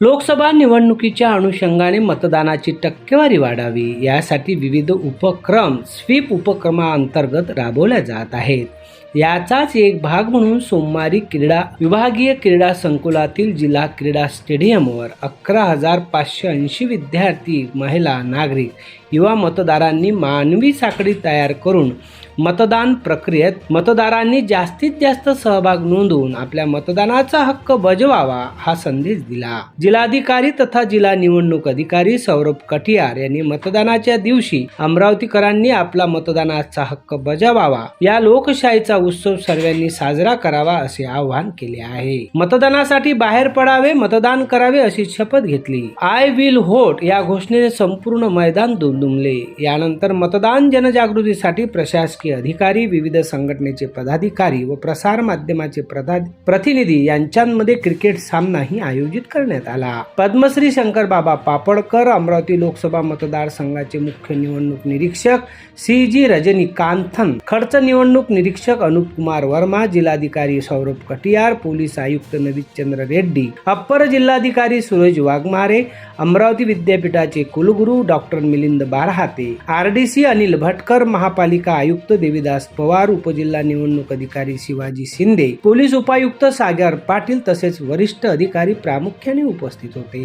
लोकसभा निवडणुकीच्या अनुषंगाने मतदानाची टक्केवारी वाढावी यासाठी विविध उपक्रम स्वीप उपक्रमाअंतर्गत राबवल्या जात आहेत. याचाच एक भाग म्हणून सोमवारी क्रीडा विभागीय क्रीडा संकुलातील जिल्हा क्रीडा स्टेडियमवर अकरा हजार पाचशे ऐंशी विद्यार्थी महिला नागरिक युवा मतदारांनी मानवी साखळी तयार करून मतदान प्रक्रियेत मतदारांनी जास्तीत जास्त सहभाग नोंदवून आपल्या मतदानाचा हक्क बजवावा हा संदेश दिला. जिल्हाधिकारी तथा जिल्हा निवडणूक अधिकारी सौरभ कटियार यांनी मतदानाच्या दिवशी अमरावतीकरांनी आपला मतदानाचा हक्क बजावावा या लोकशाहीचा उत्सव सर्वांनी साजरा करावा असे आवाहन केले आहे. मतदानासाठी बाहेर पडावे मतदान करावे अशी शपथ घेतली. आय विल होट या घोषणेने संपूर्ण मैदान दोन दुमले. यानंतर मतदान जनजागृतीसाठी प्रशासकीय अधिकारी विविध संघटनेचे पदाधिकारी व प्रसार माध्यमाचे प्रतिनिधी यांच्यामध्ये क्रिकेट सामनाही आयोजित करण्यात आला. पद्मश्री शंकर बाबा पापडकर अमरावती लोकसभा मतदारसंघाचे मुख्य निवडणूक निरीक्षक सी जी रजनीकांथन खर्च निवडणूक निरीक्षक अनुप कुमार वर्मा जिल्हाधिकारी सौरभ कटियार पोलीस आयुक्त नवीचंद्र रेड्डी अप्पर जिल्हाधिकारी सुरज वाघमारे अमरावती विद्यापीठाचे कुलगुरू डॉक्टर मिलिंद बारहाते. आरडीसी अनिल भटकर महापालिका आयुक्त देविदास पवार उपजिल्हा निवडणूक अधिकारी शिवाजी शिंदे पोलीस उपायुक्त सागर पाटील तसेच वरिष्ठ अधिकारी प्रामुख्याने उपस्थित होते.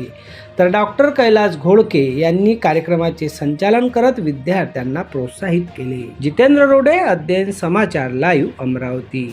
तर डॉक्टर कैलास घोडके यांनी कार्यक्रमाचे संचालन करत विद्यार्थ्यांना प्रोत्साहित केले. जितेंद्र रोडे अध्ययन समाचार लाईव्ह अमरावती.